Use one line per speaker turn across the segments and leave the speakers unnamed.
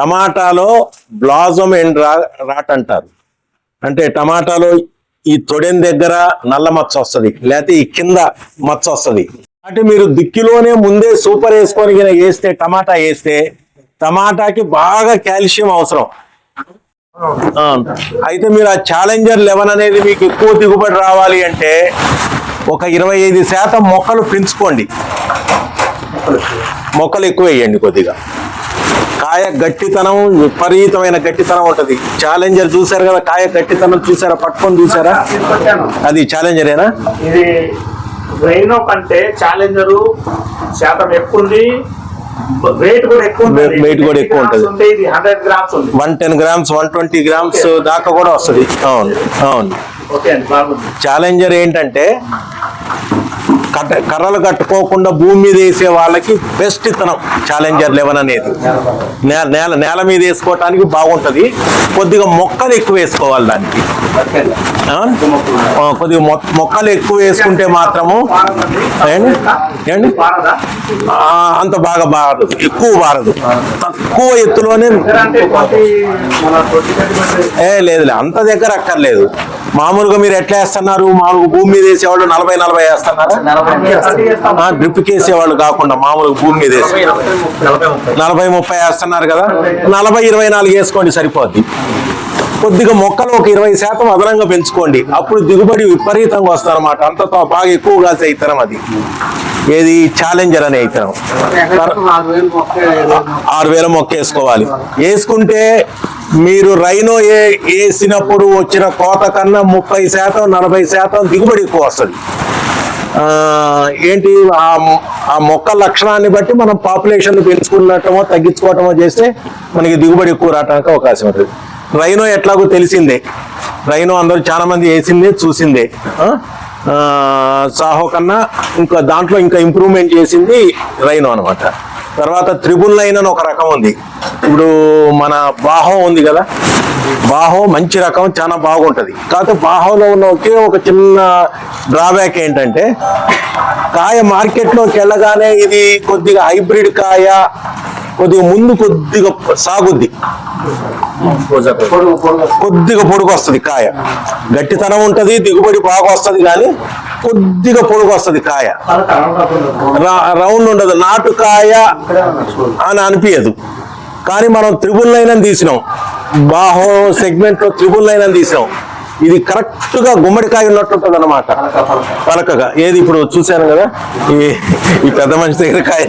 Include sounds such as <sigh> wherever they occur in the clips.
టమాటాలో blossom and రా rot అంటారు. అంటే టమాటాలో ఈ తొడెం దగ్గర నల్ల మచ్చ వస్తుంది లేకపోతే ఈ కింద మచ్చ వస్తుంది. అంటే మీరు దిక్కిలోనే ముందే సూపర్ వేసుకొని వేస్తే టమాటా వేస్తే టమాటాకి బాగా కాల్షియం అవసరం. అయితే మీరు ఆ ఛాలెంజర్ లెవెన్ అనేది మీకు ఎక్కువ దిగుబడి రావాలి అంటే ఒక ఇరవై ఐదు శాతం మొక్కలు పెంచుకోండి. మొక్కలు ఎక్కువ వేయండి కొద్దిగా. కాయ గట్టితనం విపరీతమైన గట్టితనం ఉంటది. ఛాలెంజర్ చూసారు కదా కాయ గట్టితనం చూసారా పట్టుకొని చూసారా అది ఛాలెంజరేనా
ఇది రైనో కంటే ఛాలెంజర్ శాతం ఎక్కువ ఉంది వెయిట్ కూడా ఎక్కువ
ఉంటది.
ఉంటే ఇది హండ్రెడ్ గ్రామ్స్ ఉంది.
One ten grams one twenty grams దాకా కూడా వస్తుంది. అవును అవును. ఛాలెంజర్ ఏంటంటే కట్ట కర్రలు కట్టుకోకుండా భూమి మీద వేసే వాళ్ళకి బెస్ట్ ఇతనం. ఛాలెంజర్ లెవెన్ అనేది. నేల నేల నేల మీద వేసుకోవటానికి బాగుంటది. కొద్దిగా మొక్కలు ఎక్కువ వేసుకోవాలి దానికి. కొద్దిగా మొ- మొక్కలు ఎక్కువ వేసుకుంటే మాత్రము అంత బాగా బారదు. ఎక్కువ బారదు. తక్కువ ఎత్తులోనే ఏ లేదులే అంత దగ్గర అక్కర్లేదు. మామూలుగా మీరు ఎట్లా వేస్తున్నారు? మామూలుగా భూమి మీద వేసేవాళ్ళు నలభై నలభై వేస్తున్నారా? డ్రిప్ వేసేవాళ్ళు కాకుండా మామూలుగా భూమి మీద వేసి.
నలభై ముప్పై.
వేస్తున్నారు కదా? నలభై ఇరవై నాలుగు వేసుకోండి సరిపోద్ది. కొద్దిగా మొక్కలు ఒక ఇరవై శాతం అదనంగా పెంచుకోండి. అప్పుడు దిగుబడి విపరీతంగా వస్తారన్నమాట. అంత తో- బాగా ఎక్కువ కాసే ఇతరం అది. ఏది ఛాలెంజర్ అనే ఇతరం ఆరు వేల మొక్క వేసుకోవాలి. వేసుకుంటే మీరు రైనో ఏ వేసినప్పుడు వచ్చిన కోత కన్నా ముప్పై శాతం నలభై శాతం దిగుబడి ఎక్కువ వస్తుంది. ఆ, ఏంటి ఆ మొక్క లక్షణాన్ని బట్టి మనం పాపులేషన్ పెంచుకున్నటమో తగ్గించుకోవటమో చేస్తే మనకి దిగుబడి ఎక్కువ రావడానికి అవకాశం ఉంటుంది. రైనో ఎట్లాగో తెలిసిందే. రైనో అందరూ చాలా మంది వేసిందే చూసిందే. సాహో కన్నా ఇంకా దాంట్లో ఇంకా ఇంప్రూవ్మెంట్ చేసింది రైనో అనమాట తర్వాత త్రిబుల్ లైన్ అని ఒక రకం ఉంది. ఇప్పుడు మన బాహో ఉంది కదా? బాహో మంచి రకం చాలా బాగుంటుంది. కాకపోతే బాహోలో ఉన్న ఒకే ఒక చిన్న డ్రాబ్యాక్ ఏంటంటే కాయ మార్కెట్లోకి వెళ్ళగానే ఇది కొద్దిగా హైబ్రిడ్ కాయ కొద్దిగా ముందు కొద్దిగా సాగుద్ది. కొద్దిగా పొడుగు వస్తుంది కాయ. గట్టితనం ఉంటది దిగుబడి బాగా వస్తది కానీ కొద్దిగా పొడుగు వస్తది కాయ.
రౌండ్
ఉండదు. నాటు కాయ అని అనిపించదు కానీ మనం త్రిబుల్ లైన్ అని తీసినాం. బాహో సెగ్మెంట్లో త్రిబుల్ లైన్ అని తీసినాం. ఇది కరెక్ట్గా గుమ్మడికాయ ఉన్నట్టు ఉంటుంది అనమాట పలకగా ఏది ఇప్పుడు చూశాను కదా? ఈ ఈ పెద్ద మనిషి దగ్గర కాయ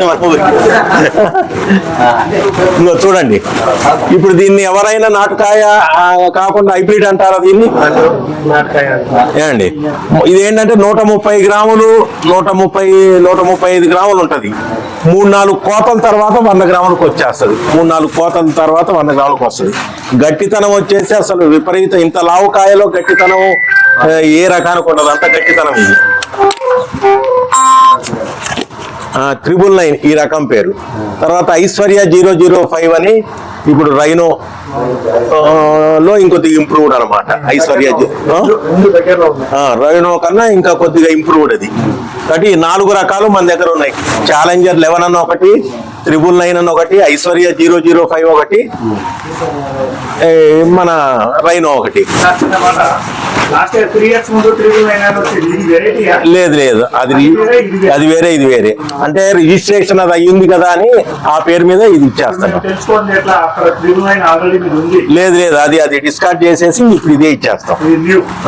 ఇంకో చూడండి. ఇప్పుడు దీన్ని ఎవరైనా నాటుకాయ కాకుండా హైబ్రిడ్ అంటారా దీన్ని? ఏమండి? ఇదేంటంటే నూట ముప్పై గ్రాములు నూట ముప్పై నూట ముప్పై ఐదు గ్రాములు ఉంటది. మూడు నాలుగు కోతల తర్వాత వంద గ్రాములకు వచ్చేస్తుంది. మూడు నాలుగు కోతల తర్వాత వంద గ్రాములకు వస్తుంది. గట్టితనం వచ్చేసి అసలు విపరీత. ఇంత లావు కాయలో గట్టితనం ఏ రకానికి ఉండదు అంత గట్టితనం ఇది త్రిబుల్ నైన్ ఈ రకం పేరు. తర్వాత ఐశ్వర్య జీరో జీరో ఫైవ్ అని ఇప్పుడు రైనో లో ఇంకొద్దిగా ఇంప్రూవ్డ్ అనమాట ఐశ్వర్య రైనో కన్నా ఇంకా కొద్దిగా ఇంప్రూవ్డ్ అది. కాబట్టి ఈ నాలుగు రకాలు మన దగ్గర ఉన్నాయి. ఛాలెంజర్ లెవెన్ అని ఒకటి త్రిబుల్ నైన్ అని ఒకటి ఐశ్వర్య జీరో జీరో ఫైవ్ ఒకటి మన రైనో ఒకటి. లేదు లేదు. అది అది వేరే ఇది వేరే. అంటే రిజిస్ట్రేషన్ అది అయ్యింది కదా అని ఆ పేరు మీద ఇది ఇచ్చేస్తాను లేదు లేదు అది అది డిస్కార్డ్ చేసేసి ఇప్పుడు ఇదే ఇచ్చేస్తాం.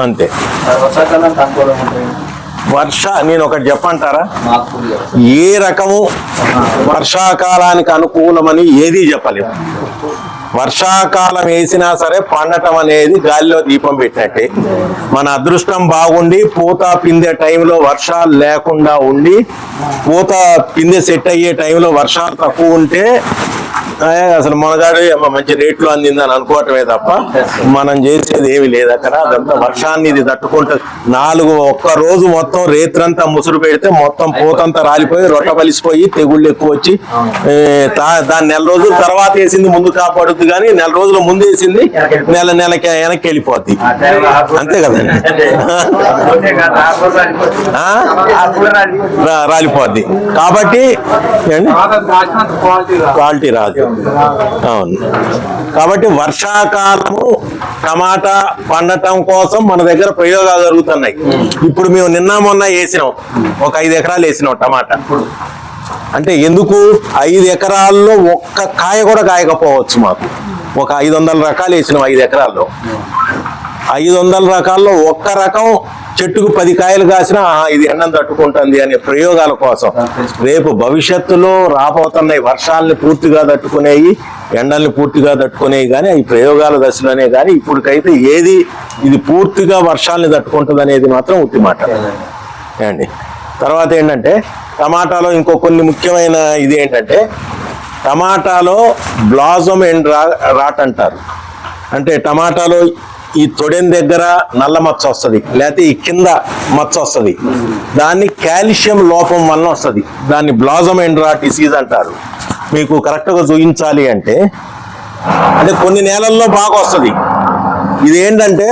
అంతే. వర్ష నేను ఒకటి చెప్పంటారా ఏ రకము వర్షాకాలానికి అనుకూలమని ఏది చెప్పలేము. వర్షాకాలం వేసినా సరే పండటం అనేది గాలిలో దీపం పెట్టినట్టే. మన అదృష్టం బాగుండి పూత పిందే టైంలో వర్షాలు లేకుండా ఉండి పూత పిందె సెట్ అయ్యే టైంలో వర్షాలు తక్కువ ఉంటే అసలు మనగాడు మంచి రేట్లు అందిందని అనుకోవటమే తప్ప మనం చేసేది ఏమి లేదు అక్కడ. అదంతా వర్షాన్ని ఇది తట్టుకుంటుంది. నాలుగు ఒక్క రోజు మొత్తం రేత్రంతా ముసురు పెడితే మొత్తం పూతంతా రాలిపోయి రొట్ట పలిసిపోయి తెగుళ్ళు ఎక్కువ వచ్చి దాన్ని దాని నెల రోజుల తర్వాత వేసింది ముందు కాపాడుతుంది వెళ్ళిపోద్ది కానీ నెల రోజుల ముందు వేసింది నెల నెలకి వెనక్కి వెళ్ళిపోద్ది. అంతే కదండి రాలిపోద్ది. కాబట్టి? క్వాలిటీ రాదు. అవును. కాబట్టి వర్షాకాలము టమాటా పండటం కోసం మన దగ్గర ప్రయోగాలు జరుగుతున్నాయి. ఇప్పుడు మేము నిన్న మొన్న వేసినాం. ఒక ఐదు ఎకరాలు వేసినాం టమాటా. అంటే ఎందుకు? ఐదు ఎకరాల్లో ఒక్క కాయ కూడా కాయకపోవచ్చు మాకు. ఒక ఐదు వందల రకాలు వేసినాం ఐదు ఎకరాల్లో. ఐదు వందల రకాల్లో ఒక్క రకం చెట్టుకు పది కాయలు కాసినా ఇది ఎండం తట్టుకుంటుంది అనే ప్రయోగాల కోసం. రేపు భవిష్యత్తులో రాబోతున్నాయి వర్షాలని పూర్తిగా తట్టుకునేవి ఎండల్ని పూర్తిగా తట్టుకునేవి కానీ అవి ప్రయోగాల దశలోనే కానీ ఇప్పటికైతే ఏది ఇది పూర్తిగా వర్షాలని తట్టుకుంటుంది అనేది మాత్రం ఉత్తి మాట ఏమండి? తర్వాత ఏంటంటే టమాటాలో ఇంకో కొన్ని ముఖ్యమైన ఇది ఏంటంటే టమాటాలో బ్లాజమ్ అండ్ రా రాట్ అంటారు. అంటే టమాటాలో ఈ తొడెన్ దగ్గర నల్ల మచ్చ వస్తుంది లేకపోతే ఈ కింద మచ్చ వస్తుంది. దాన్ని కాల్షియం లోపం వలన వస్తుంది. దాన్ని బ్లాజమ్ అండ్ రా డిసీజ్ అంటారు. మీకు కరెక్ట్గా చూపించాలి అంటే అంటే కొన్ని నేలల్లో బాగా వస్తుంది. ఇది ఏంటంటే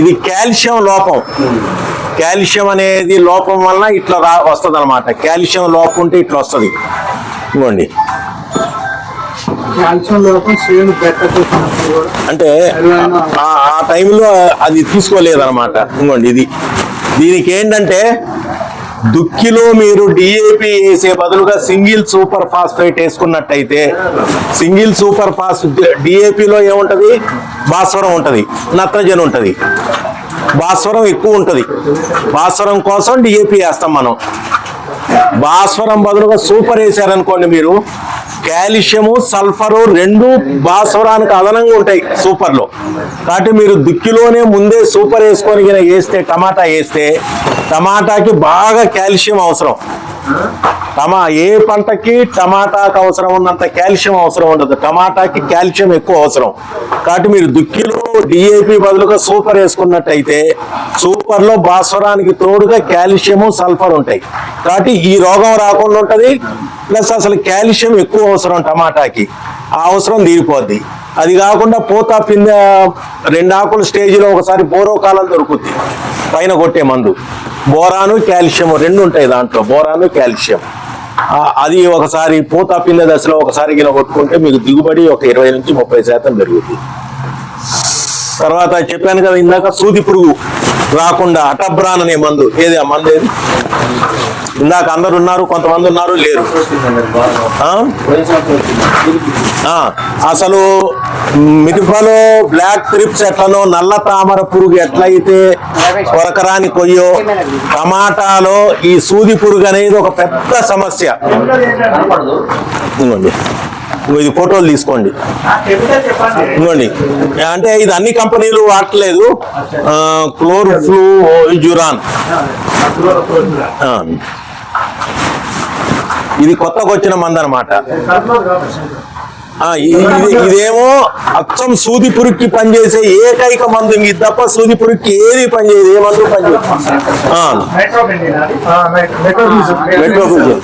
ఇది కాల్షియం లోపం. కాల్షియం అనేది లోపం వలన ఇట్లా రా వస్తుంది అనమాట కాల్షియం లోపం ఉంటే ఇట్లా వస్తుంది. ఇవ్వండి అంటే ఆ- ఆ టైంలో అది తీసుకోలేదన్నమాట. ఇంకోండి ఇది. దీనికి ఏంటంటే దుక్కిలో మీరు డిఏపి వేసే బదులుగా సింగిల్ సూపర్ ఫాస్ఫేట్ వేసుకున్నట్టయితే సింగిల్ సూపర్ ఫాస్ డిఏపిలో ఏముంటది? భాస్వరం ఉంటది. నత్రజని ఉంటది. భాస్వరం ఎక్కువ ఉంటుంది. భాస్వరం కోసం డిఏపి వేస్తాం మనం. భాస్వరం బదులుగా సూపర్ వేసారనుకోండి మీరు కాల్షియము సల్ఫరు రెండు భాస్వరానికి అదనంగా ఉంటాయి సూపర్లో. కాబట్టి మీరు దుక్కిలోనే ముందే సూపర్ వేసుకొని వేస్తే టమాటా వేస్తే టమాటాకి బాగా కాల్షియం అవసరం. టమా ఏ పంటకి టమాటాకి అవసరం ఉన్నంత కాల్షియం అవసరం ఉండదు. టమాటాకి కాల్షియం ఎక్కువ అవసరం. కాబట్టి మీరు దుక్కిలో డిఏపి బదులుగా సూపర్ వేసుకున్నట్టయితే సూపర్లో భాస్వరానికి తోడుగా కాల్షియము సల్ఫర్ ఉంటాయి. కాబట్టి ఈ రోగం రాకుండా ఉంటుంది. ప్లస్ అసలు కాల్షియం ఎక్కువ అవసరం టమాటాకి. ఆ అవసరం తీరిపోద్ది. అది కాకుండా పూత పిందె రెండు ఆకుల స్టేజ్లో ఒకసారి పూర్వకాలం దొరుకుద్ది. పైన కొట్టే మందు. బోరాను కాల్షియం రెండు ఉంటాయి దాంట్లో. బోరాను కాల్షియం అది ఒకసారి పూత పిల్ల దశలో ఒకసారి గిన కొట్టుకుంటే మీకు దిగుబడి ఒక ఇరవై నుంచి ముప్పై శాతం పెరుగుతుంది. తర్వాత చెప్పాను కదా ఇందాక సూది పురుగు రాకుండా అటబ్రాన్ అనే మందు. ఏది ఆ మందు ఏది? ఇందాక అందరు ఉన్నారు కొంతమంది ఉన్నారు లేరు. అసలు మిరపలో బ్లాక్ ట్రిప్స్ ఎట్లనో నల్ల తామర పురుగు ఎట్లయితే కొరకరాని కొయ్యో టమాటాలో ఈ సూది పురుగు అనేది ఒక పెద్ద సమస్య. ఇదిగోండి. ఇది ఫోటోలు తీసుకోండి. ఇదిగోండి. అంటే ఇది అన్ని కంపెనీలు వాడలేదు క్లోర్ ఫ్లూ జురాన్ ఇది కొత్తగా వచ్చిన మంది అనమాట ఇదేమో అచ్చం సూది పురుగుకి పనిచేసే ఏకైక మందు ఇది తప్ప సూది పురుగుకి ఏది పనిచేయదు ఏ మందు పనిచేయదు. ఆ, మెట్రోబుజిన్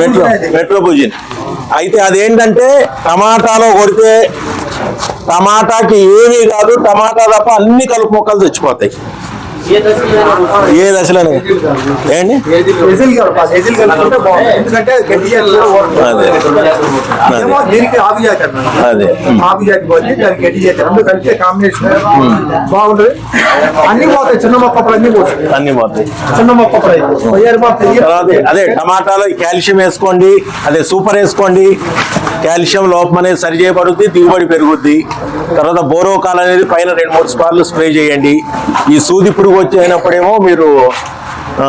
మెట్రో మెట్రోబుజిన్ అయితే అదేంటంటే టమాటాలో కొడితే టమాటాకి ఏమీ కాదు టమాటా తప్ప అన్ని కలుపు మొక్కలు చచ్చిపోతాయి ఏ దశలోనే? ఏండి అదే.
కాంబినేషన్ బాగుంటుంది అన్ని పోతాయి చిన్న మొక్కప్పుడు అన్ని పోతాయి.
అన్ని పోతాయి
చిన్న మొక్కప్పుడు పోయారు మా
తర్వాత అదే టమాటాలో కాల్షియం వేసుకోండి అదే సూపర్ వేసుకోండి. కాల్షియం లోపం అనేది సరి చేయబడుద్ది దిగుబడి పెరుగుద్ది. తర్వాత బోరోకాల్ అనేది పైన రెండు మూడు సార్లు స్ప్రే చేయండి. ఈ సూది పురుగు వచ్చేటప్పుడేమో మీరు ఆ,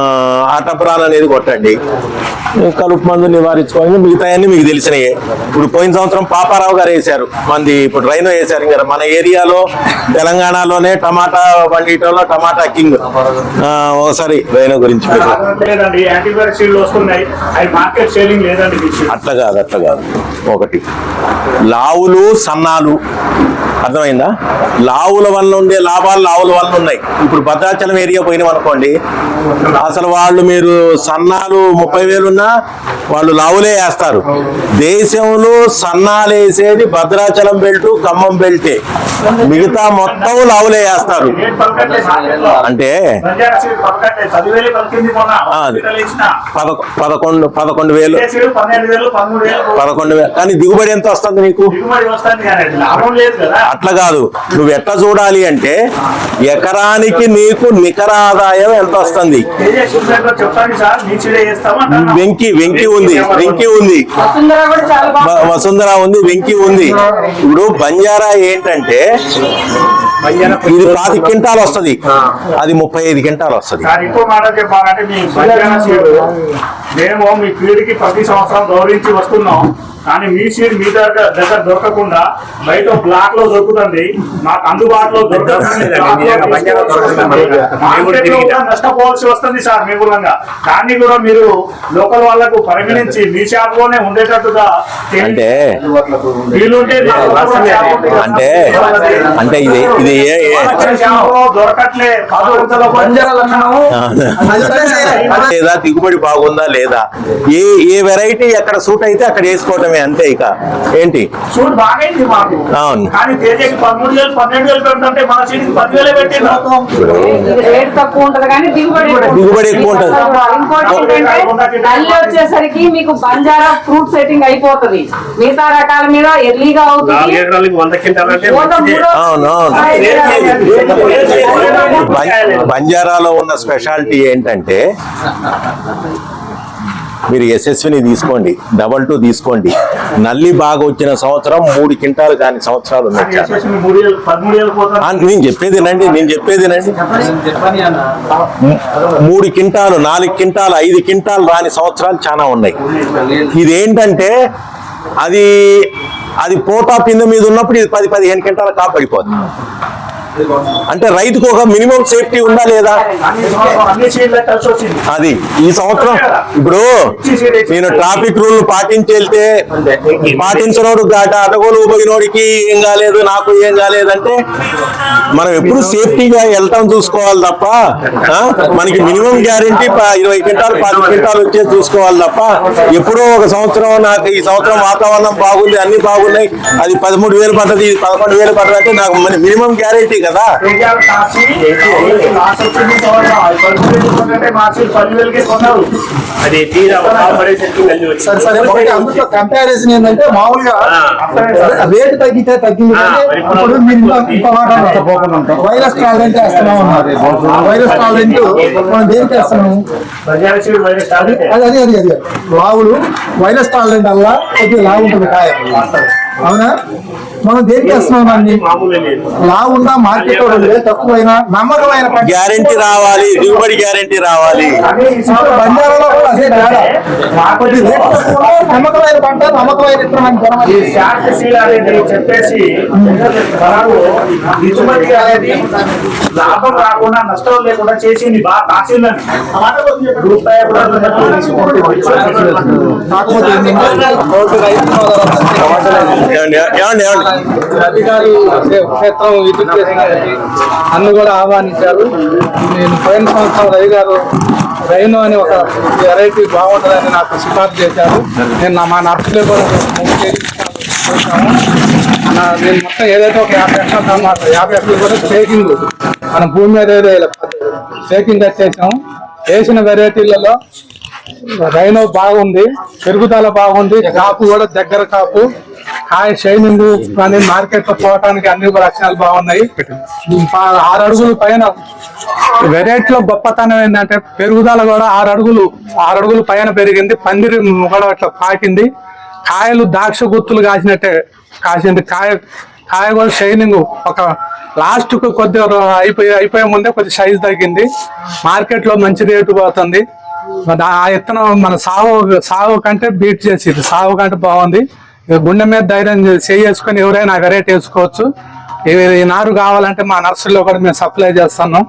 ఆటప్రాన్ అనేది కొట్టండి. కలుపు మందు నివారించుకోండి మిగతా అన్ని మీకు తెలిసినయే. ఇప్పుడు పోయిన సంవత్సరం పాపారావు గారు వేశారు. మంది ఇప్పుడు రైనో వేశారు ఇంకా. మన ఏరియాలో తెలంగాణలోనే టమాటా వండిటంలో టమాటా కింగ్. ఒకసారి రైనో గురించి అట్లా కాదు అట్లా కాదు. ఒకటి. లావులు సన్నాలు. అర్థమైందా? లావుల వల్ల ఉండే లాభాలు లావుల వల్ల ఉన్నాయి. ఇప్పుడు భద్రాచలం ఏరియా పోయినాం అనుకోండి అసలు వాళ్ళు మీరు సన్నాలు ముప్పై వేలున్నా వాళ్ళు లావులే వేస్తారు. దేశంలో సన్నాలు వేసేది భద్రాచలం బెల్ట్ ఖమ్మం బెల్టే. మిగతా మొత్తం లావులే వేస్తారు. అంటే పదకొండు పదకొండు వేలు. పదకొండు వేలు. కానీ దిగుబడి ఎంత వస్తుంది నీకు?
దిగుబడి వస్తుంది కానీ అది లాభం లేదు కదా.
అట్లా కాదు. నువ్వు ఎట్లా చూడాలి అంటే ఎకరానికి నీకు నికర ఆదాయం ఎంత వస్తుంది. వెంకి వెంకి ఉంది వెంకి ఉంది.
వసుంధర
ఉంది వెంకి ఉంది. ఇప్పుడు బంజారా ఏంటంటే ఇది పాతి క్వింటాలు వస్తది. అది ముప్పై ఐదు క్వింటాలు వస్తది.
ఇంకో మాట చెప్పాలంటే మీ మేము మీ ఫీల్డ్కి ప్రతి సంవత్సరం గౌరవించి వస్తున్నాం. కానీ మీ సీడ్ మీ దగ్గర దగ్గర దొరకకుండా బయట బ్లాక్లో దొరుకుతుంది. మాకు అందుబాటులో నష్టపోవాల్సి వస్తుంది సార్ మీ మూలంగా. దాన్ని కూడా మీరు లోకల్ వాళ్ళకు పరిగణించి మీ షాప్లోనే ఉండేటట్టుగా
అంటే. అంటే అంటే ఇది ఇది
దొరకట్లే.
లేదా దిగుబడి బాగుందా లేదా? ఏ ఏ వెరైటీ ఎక్కడ సూట్ అయితే అక్కడ వేసుకోవటమే అంతే ఇక. ఏంటి?
చూడు బాగైంది మాకు.
అవును.
దిగుబడి ఎక్కువ
దిగుబడి ఎక్కువ ఉంటది.
మీకు బంజారా ఫ్రూట్ సెట్టింగ్ అయిపోతది. మిగతా రకాల మీద ఎర్లీగా అవుతుంది.
బంజారాలో ఉన్న స్పెషాలిటీ ఏంటంటే మీరు ఎస్ఎస్విని తీసుకోండి డబల్ టూ తీసుకోండి. నల్లి బాగా వచ్చిన సంవత్సరం మూడు క్వింటాలు కాని సంవత్సరాలు ఉన్నాయి. నేను చెప్పేది నండి నేను చెప్పేది నండి మూడు క్వింటాలు నాలుగు క్వింటాలు ఐదు క్వింటాలు రాని సంవత్సరాలు చాలా ఉన్నాయి. ఇదేంటంటే అది అది పోతా పింద మీద ఉన్నప్పుడు ఇది పది పదిహేను క్వింటాలు కాపాడిపోతుంది అంటే రైతుకు ఒక మినిమం సేఫ్టీ ఉందా లేదా? అది ఈ సంవత్సరం ఇప్పుడు నేను ట్రాఫిక్ రూల్ పాటించి వెళ్తే పాటించనోడు గాట అటగోలు పోయినోడికి ఏం కాలేదు నాకు ఏం కాలేదంటే మనం ఎప్పుడు సేఫ్టీగా వెళ్తాం చూసుకోవాలి తప్ప? మనకి మినిమం గ్యారంటీ ఇరవై క్వింటాలు పది క్వింటాలు వచ్చేది చూసుకోవాలి తప్ప ఎప్పుడో ఒక సంవత్సరం నాకు ఈ సంవత్సరం వాతావరణం బాగుంది అన్ని బాగున్నాయి అది పదమూడు వేలు పడ్డది పదకొండు వేలు పడ్డది అంటే నాకు మినిమం గ్యారంటీ. కదా.
సరే సరే ఒకటి అందులో కంపారిజన్ ఏంటంటే మామూలుగా రేటు తగ్గితే తగ్గింది ఇప్పుడు మీరు. వైరస్ టాలరెంట్ వేస్తున్నాం అన్నారు. వైరస్ టాలరెంట్ మనం దేనికి వేస్తున్నాము అది అది అది అది. లావులు వైరస్ టాలరెంట్ వల్ల కొద్దిగా లావు ఉంటుంది కాయ. అవునా? మనం దేనికి వేస్తున్నాం దాన్ని
మామూలే లేదు.
లావు ఉన్నా మార్కెట్ తక్కువైనా నమ్మకమైన పంట.
గ్యారంటీ రావాలి దిగుబడి గ్యారంటీ రావాలి.
బంజారాలో కూడా అదే తేడా. కొద్ది రేట్ నమ్మకమైన పంట నమ్మకమైన విత్తనం
చెప్పేసి దిగుమతి అనేది లాభం రాకుండా నష్టం లేకుండా చేసింది బాగా కాసిందని రూపాయి కూడా
కాకపోతే
ఏమండి ఏమండి?
అధికారులు క్షేత్రం విజిట్ చేసిన నన్ను కూడా ఆహ్వానించారు. నేను పోయిన సంవత్సరం రవి గారు రైను అని ఒక వెరైటీ బాగుంటుందని నాకు సిఫార్సు చేశారు. నేను నా- మా నర్సులే కూడా మూడు నేను మొత్తం ఏదైతే ఒక యాభై ఎకరాలు అన్నమాట యాభై ఎకరాలు కూడా స్టేకింగ్ మన భూమి మీద ఏదో స్టేకింగ్ వచ్చేసాము వేసిన వెరైటీలలో రైనో బాగుంది పెరుగుదల బాగుంది కాపు కూడా దగ్గర కాపు. కాయ షైనింగ్. కానీ మార్కెట్లో పోవటానికి అన్ని లక్షణాలు బాగున్నాయి. ఆరు అడుగులు పైన వెరైటీలో గొప్పతనం ఏంటంటే పెరుగుదల కూడా ఆరు అడుగులు ఆరు అడుగులు పైన పెరిగింది. పందిరి కూడా అట్లా పాకింది. కాయలు ద్రాక్ష గుత్తులు కాసినట్టే కాసింది. కాయ కాయ కూడా షైనింగ్. ఒక లాస్ట్కు కొద్దిగా అయిపోయి అయిపోయే ముందే కొద్ది సైజ్ తగ్గింది. మార్కెట్లో మంచి రేటు పోతుంది. ఆ విత్తనం మన సాగు సాగు కంటే బీట్ చేసేది. సాగు కంటే బాగుంది. గుండె మీద ధైర్యం చేసుకొని ఎవరైనా వెరైటీ వేసుకోవచ్చు. ఈ- నారు కావాలంటే మా నర్సరీలో కూడా మేము సప్లై చేస్తున్నాం.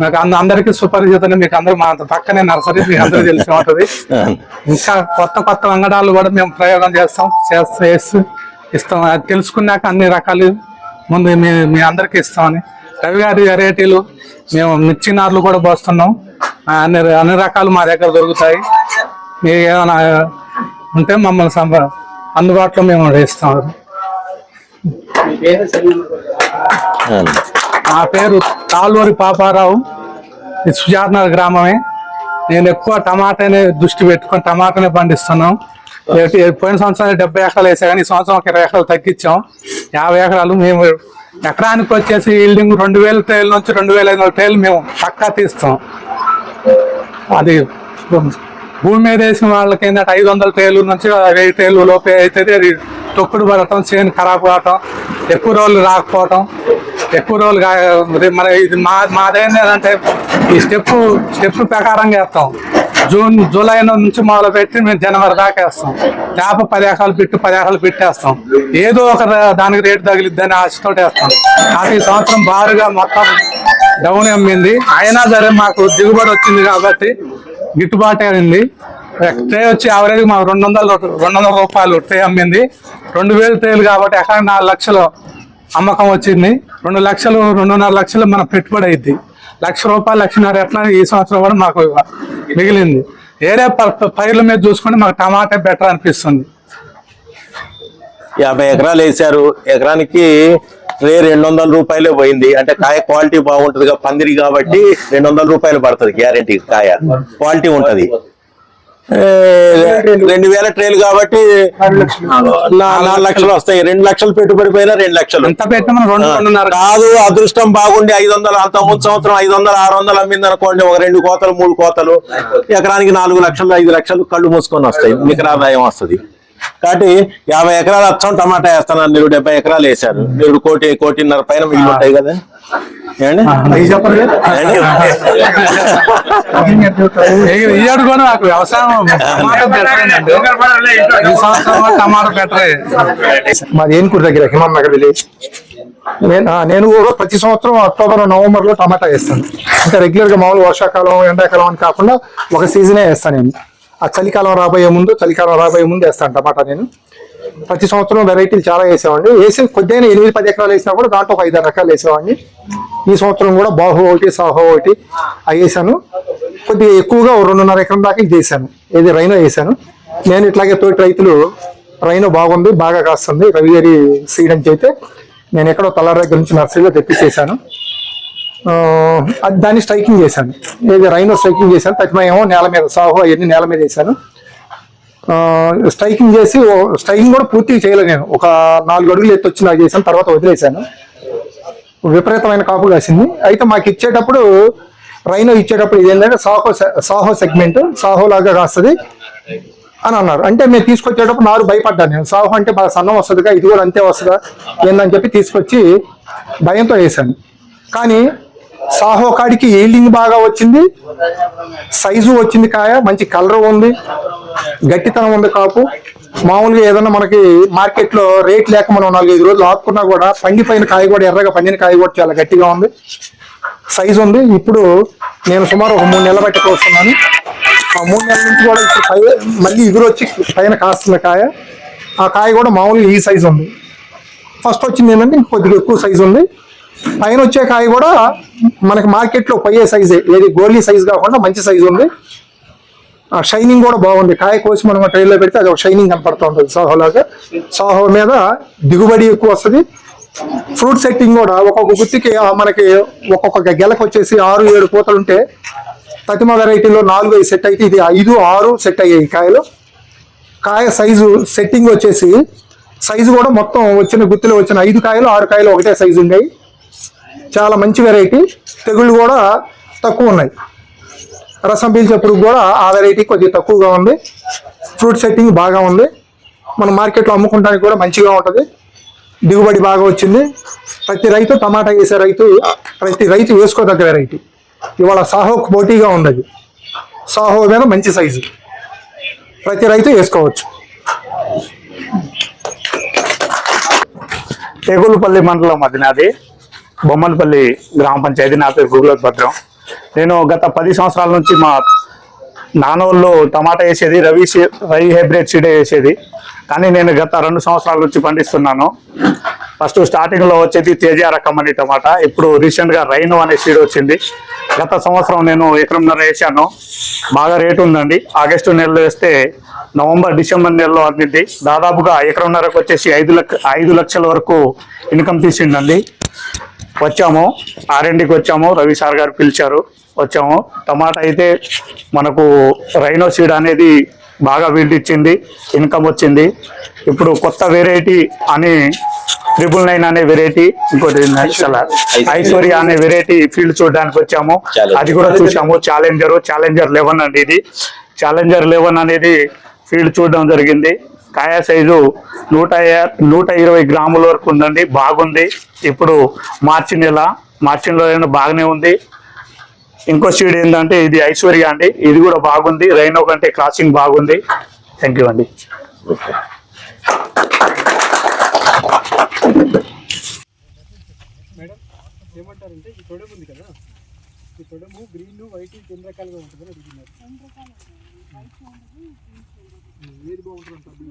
నాకు అంద అందరికీ సుపరిచితం మీకు అందరూ మా పక్కనే నర్సరీ మీకు అందరూ తెలిసి ఉంటది. <laughs> ఇంకా కొత్త కొత్త వంగడాలు కూడా మేము ప్రయోగం చేస్తాం చేస్తా చేస్తూ ఇస్తాం. అది తెలుసుకున్నాక అన్ని రకాలు ముందు మీ మీ అందరికి ఇస్తామని. రవి గారి వెరైటీలు మేము మిర్చి నార్లు కూడా పోస్తున్నాం. అన్ని అన్ని రకాలు మా దగ్గర దొరుకుతాయి. మీకు ఏమైనా ఉంటే మమ్మల్ని సంప అందుబాటులో మేము ఇస్తాం నా పేరు తాళ్ళూరి పాపారావు. ఇది సుజాతనగర్ గ్రామమే. నేను ఎక్కువ టమాటానే దృష్టి పెట్టుకొని టమాటానే పండిస్తున్నాం. పోయిన సంవత్సరం డెబ్బై ఎకరాలు వేసా కానీ ఈ సంవత్సరం ఒక ఇరవై ఎకరాలు తగ్గించాం. యాభై ఎకరాలు మేము ఎకరానికి వచ్చేసి ఈల్డింగ్ రెండు వేల ట్రైల్ నుంచి రెండు వేల ఐదు వందల మేము పక్కా తీస్తాం. అది భూమి మీద వేసిన వాళ్ళకి ఏంటంటే ఐదు వందల టేలు నుంచి వెయ్యి టేలు లోపే అవుతుంది. అది తొక్కుడు పడటం చేను ఖరాబ్ కావటం ఎక్కువ రోజులు రాకపోవటం ఎక్కువ రోజులు కా- ఇది మన ఇది మా మాదేంటంటే ఈ స్టెప్ స్టెప్ ప్రకారంగా వేస్తాం. జూన్ జూలై నుంచి మొదలుపెట్టి మేము జనవరి దాకా వేస్తాం. చేప పది ఎకరాలు పెట్టి పది ఎకరాలు పెట్టేస్తాం. ఏదో ఒక దానికి రేటు తగిలిద్దని ఆశతో వేస్తాం. కానీ ఈ సంవత్సరం బారుగా మొత్తం డౌన్ అమ్మింది అయినా సరే మాకు దిగుబడి వచ్చింది కాబట్టి గిట్టుబాటు అయింది. ట్రే వచ్చి యావరేజ్ మాకు రెండు వందల రెండు వందల రూపాయలు ట్రే అమ్మింది. రెండు వేలు ట్రేలు కాబట్టి ఎక్కడ నాలుగు లక్షలు అమ్మకం వచ్చింది. రెండు లక్షలు రెండున్నర లక్షలు మన పెట్టుబడి అయింది లక్ష రూపాయలు లక్షన్నర ఎట్లా ఈ సంవత్సరం కూడా మాకు మిగిలింది. వేరే ప- పైర్ల మీద చూసుకుంటే మాకు టమాటా బెటర్ అనిపిస్తుంది.
యాభై ఎకరాలు వేసారు ఎకరానికి రే రెండు వందల రూపాయలే పోయింది. అంటే కాయ క్వాలిటీ బాగుంటది పందిరి కాబట్టి రెండు వందల రూపాయలు పడుతుంది గ్యారంటీ కాయ. క్వాలిటీ ఉంటది. రెండు వేల ట్రేలు కాబట్టి నాలుగు లక్షలు వస్తాయి. రెండు లక్షలు పెట్టుబడి పోయినా రెండు లక్షలు. కాదు అదృష్టం బాగుండి ఐదు వందలు అంత ముందు సంవత్సరం ఐదు వందలు ఆరు వందలు అమ్మింది అనుకోండి ఒక రెండు కోతలు మూడు కోతలు ఎకరానికి నాలుగు లక్షలు ఐదు లక్షలు కళ్ళు మూసుకొని వస్తాయి. నికర ఆదాయం వస్తుంది. కాబట్టి యాభై ఎకరాలు వచ్చాం టమాటా వేస్తాను మీరు డెబ్బై ఎకరాలు వేశారు. మీరు కోటి కోటిన్నర పైన మిగిలి ఉంటాయి కదా. ఏమండి?
నాకు వ్యవసాయం టమాటా బెటర్
మాది ఏనుకూరు దగ్గర హిమాన్ నగర్ విలేజ్. నేను ఆ, నేను కూడా ప్రతి సంవత్సరం అక్టోబర్ నవంబర్లో టమాటా వేస్తాను. అంటే రెగ్యులర్గా మామూలు వర్షాకాలం ఎండాకాలం అని కాకుండా ఒక సీజనే వేస్తాను నేను. ఆ చలికాలం రాబోయే ముందు చలికాలం రాబోయే ముందు వేస్తాను టమాటా నేను. ప్రతి సంవత్సరం వెరైటీలు చాలా వేసేవాడిని. వేసి కొద్దిగా ఎనిమిది పది ఎకరాలు వేసినా కూడా దాంట్లో ఒక ఐదారు రకాలు వేసేవాడిని. ఈ సంవత్సరం కూడా బాహు ఒకటి సాహో ఒకటి అవి వేసాను కొద్దిగా ఎక్కువగా రెండున్నర ఎకరం దాకా ఇది చేశాను ఏది రైనో వేసాను నేను ఇట్లాగే తోటి రైతులు రైనో బాగుంది బాగా కాస్తుంది. రవి గారి సీడ్ అని చెప్తే నేను ఎక్కడో తలారి దగ్గర నుంచి నర్సరీలో తెప్పించేశాను. దాన్ని స్ట్రైకింగ్ చేశాను. ఏది రైనో స్ట్రైకింగ్ చేశాను. తచ్చిమేమో నేల మీద సాహో అవన్నీ నేల మీద వేశాను. స్ట్రైకింగ్ చేసి ఓ- స్ట్రైకింగ్ కూడా పూర్తిగా చేయలేదు నేను. ఒక నాలుగు అడుగులు ఎత్తి వచ్చి నాకు చేశాను తర్వాత వదిలేశాను. విపరీతమైన కాపు కాసింది. అయితే మాకు ఇచ్చేటప్పుడు రైనో ఇచ్చేటప్పుడు ఇది ఏంటంటే సాహో సాహో సెగ్మెంట్ సాహో లాగా కాస్తుంది అని అన్నారు. అంటే మేము తీసుకొచ్చేటప్పుడు నారు భయపడ్డాను నేను. సాహో అంటే బాగా సన్నం వస్తుందిగా ఇది కూడా అంతే వస్తుందా ఏందని చెప్పి తీసుకొచ్చి భయంతో వేసాను కానీ సాహో కాడికి ఏలింగ్ బాగా వచ్చింది? సైజు వచ్చింది కాయ మంచి కలర్ ఉంది గట్టితనం ఉంది కాపు. మామూలుగా ఏదన్నా మనకి మార్కెట్లో రేట్ లేక మనం నాలుగైదు రోజులు ఆపుకున్నా కూడా పండిపోయిన కాయ కూడా ఎర్రగా పండిన కాయ కూడా చాలా గట్టిగా ఉంది. సైజు ఉంది. ఇప్పుడు నేను సుమారు ఒక మూడు నెలలు పెట్టుకొస్తున్నాను ఆ మూడు నెలల నుంచి కూడా ఇప్పుడు పై మళ్ళీ ఎగురు వచ్చి పైన కాస్తున్న కాయ. ఆ కాయ కూడా మామూలుగా ఈ సైజు ఉంది. ఫస్ట్ వచ్చింది ఏంటంటే కొద్దిగా ఎక్కువ సైజు ఉంది. పైన వచ్చే కాయ కూడా మనకి మార్కెట్లో పోయే సైజే ఏది గోలీ సైజు కాకుండా మంచి సైజు ఉంది. ఆ షైనింగ్ కూడా బాగుంది. కాయ కోసి మనం ట్రైన్లో పెడితే అది ఒక షైనింగ్ కనపడుతూ ఉంటుంది సాహోలాగా సాహో మీద దిగుబడి ఎక్కువ వస్తుంది. ఫ్రూట్ సెట్టింగ్ కూడా ఒక్కొక్క గుత్తికి మనకి ఒక్కొక్క గెలకు వచ్చేసి ఆరు ఏడు పూతలు ఉంటే ప్రతిమ వెరైటీలో నాలుగు ఐదు సెట్ అయితే ఇది ఐదు ఆరు సెట్ అయ్యాయి కాయలు. కాయ సైజు సెట్టింగ్ వచ్చేసి సైజు కూడా మొత్తం వచ్చిన గుత్తిలో వచ్చిన ఐదు కాయలు ఆరు కాయలు ఒకటే సైజు ఉండేవి చాలా మంచి వెరైటీ తెగుళ్ళు కూడా తక్కువ ఉన్నాయి. రసం పీల్చేప్పుడు కూడా ఆ వెరైటీ కొద్దిగా తక్కువగా ఉంది. ఫ్రూట్ సెట్టింగ్ బాగా ఉంది. మన మార్కెట్లో అమ్ముకోవడానికి కూడా మంచిగా ఉంటుంది. దిగుబడి బాగా వచ్చింది. ప్రతి రైతు టమాటా వేసే రైతు ప్రతి రైతు వేసుకోదగ్గ వెరైటీ ఇవాళ సాహోకు పోటీగా ఉంది అది. సాహో మీద మంచి సైజు ప్రతి రైతు వేసుకోవచ్చు.
తెగులుపల్లి మండలం అది నాది. బొమ్మలపల్లి గ్రామ పంచాయతీ నా పేరు గుగులత్ భద్రం. నేను గత పది సంవత్సరాల నుంచి మా నానోళ్ళు టమాటా వేసేది రవి రవి హైబ్రిడ్ సీడే వేసేది. కానీ నేను గత రెండు సంవత్సరాల నుంచి పండిస్తున్నాను. ఫస్ట్ స్టార్టింగ్లో వచ్చేది తేజ రకం అని టమాటా. ఇప్పుడు రీసెంట్గా రైను అనే సీడ్ వచ్చింది. గత సంవత్సరం నేను ఎకరంన్నర వేసాను. బాగా రేటు ఉందండి. ఆగస్టు నెలలో వేస్తే నవంబర్ డిసెంబర్ నెలలో అందింది. దాదాపుగా ఎకరంన్నరకు వచ్చేసి ఐదు లక్ష ఐదు లక్షల వరకు ఇన్కమ్ తీసిండండి వచ్చాము. ఆర్ఎండికి వచ్చాము. రవి సార్ గారు పిలిచారు. వచ్చాము. టమాటా అయితే మనకు రైనో సీడ్ అనేది బాగా వీల్డ్ ఇచ్చింది ఇన్కమ్ వచ్చింది. ఇప్పుడు కొత్త వెరైటీ అని ట్రిపుల్ నైన్ అనే వెరైటీ ఇంకోటి ఐశ్వర్య అనే వెరైటీ ఫీల్డ్ చూడడానికి వచ్చాము. అది కూడా చూసాము ఛాలెంజర్ ఛాలెంజర్ లెవెన్ అండి ఇది. ఛాలెంజర్ లెవెన్ అనేది ఫీల్డ్ చూడడం జరిగింది. కాయ సైజు నూట నూట ఇరవై గ్రాముల వరకు ఉందండి. బాగుంది. ఇప్పుడు మార్చి నెల మార్చి నెల బాగానే ఉంది. ఇంకో సీడ్ ఏంటంటే ఇది ఐశ్వర్య అండి. ఇది కూడా బాగుంది. రైనో కంటే క్రాసింగ్ బాగుంది. థ్యాంక్ యూ అండి.
మేడం ఏమంటారంటే ఈ తొడము ఉంది కదా? ఈ తొడము గ్రీన్ వైట్ రకాలుగా ఉంటుందని అడుగుతున్నారు. ఏది బాగుంటుంది